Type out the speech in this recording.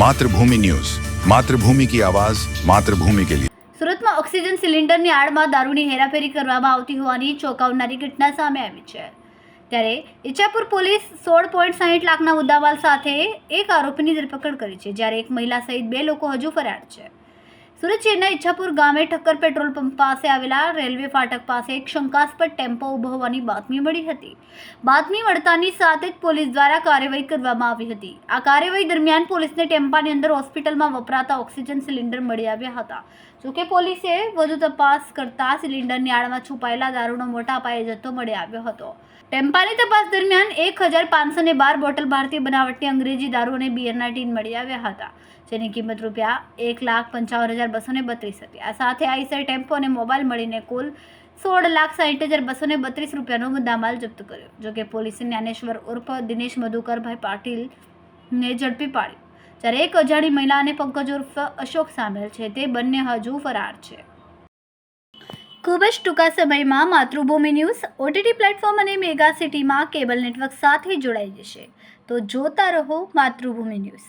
Mathrubhumi news. Mathrubhumi કી આવાજ, માતૃભૂમિ કે લીએ સુરતમાં ઓક્સિજન સિલિન્ડરની આડમાં દારૂની હેરાફેરી કરવામાં આવતી હોવાની ચોંકાવનારી ઘટના સામે આવી છે. ત્યારે ઇચ્છાપુર પોલીસ સોળ પોઈન્ટ સાહીઠ લાખના મુદ્દામાલ સાથે એક આરોપીની ધરપકડ કરી છે, જ્યારે એક મહિલા સહિત બે લોકો હજુ ફરાર છે. સુરત શહેરના ઈચ્છાપુર ગામે ઠક્કર પેટ્રોલ પંપ પાસે આવેલા રેલવે ફાટક પાસે એક શંકાસ્પદ ટેમ્પો ઊભો હોવાની બાતમી મળી હતી. બાતમી મળતાની સાથે જ પોલીસ દ્વારા કાર્યવાહી કરવામાં આવી હતી. આ કાર્યવાહી દરમિયાન પોલીસને ટેમ્પાની અંદર હોસ્પિટલમાં વપરાતા ઓક્સિજન સિલિન્ડર મળી આવ્યા હતા. જોકે પોલીસે વધુ તપાસ કરતા સિલિન્ડરની આડમાં છુપાયેલા દારૂનો મોટા પાયે જથ્થો મળી આવ્યો હતો. ટેમ્પાની તપાસ દરમિયાન એક હજાર પાંચસો ને બાર બોટલ ભારતીય બનાવટની અંગ્રેજી દારૂ અને બિયરના ટીન મળી આવ્યા હતા, જેની કિંમત રૂપિયા એક લાખ પંચાવન હજાર બસો ને બત્રીસ હતી. આ સાથે આઈસર ટેમ્પો અને મોબાઈલ મળીને કુલ સોળ લાખ સાહીઠ હજાર બસો ને બત્રીસ રૂપિયાનો મુદ્દામાલ જપ્ત કર્યો જોકે પોલીસે જ્ઞાનેશ્વર ઉર્ફ દિનેશ મધુકરભાઈ પાટીલને ઝડપી પાડ્યો. જ્યારે એક અજાણી મહિલા અને પંકજ ઉર્ફ અશોક સામેલ છે, તે બંને હજુ ફરાર છે. ખૂબ જ ટૂંકા સમયમાં માતૃભૂમિ ન્યૂઝ, ઓટીટી પ્લેટફોર્મ અને મેગા સિટીમાં કેબલ નેટવર્ક સાથે જોડાઈ જશે. તો જોતા રહો માતૃભૂમિ ન્યૂઝ.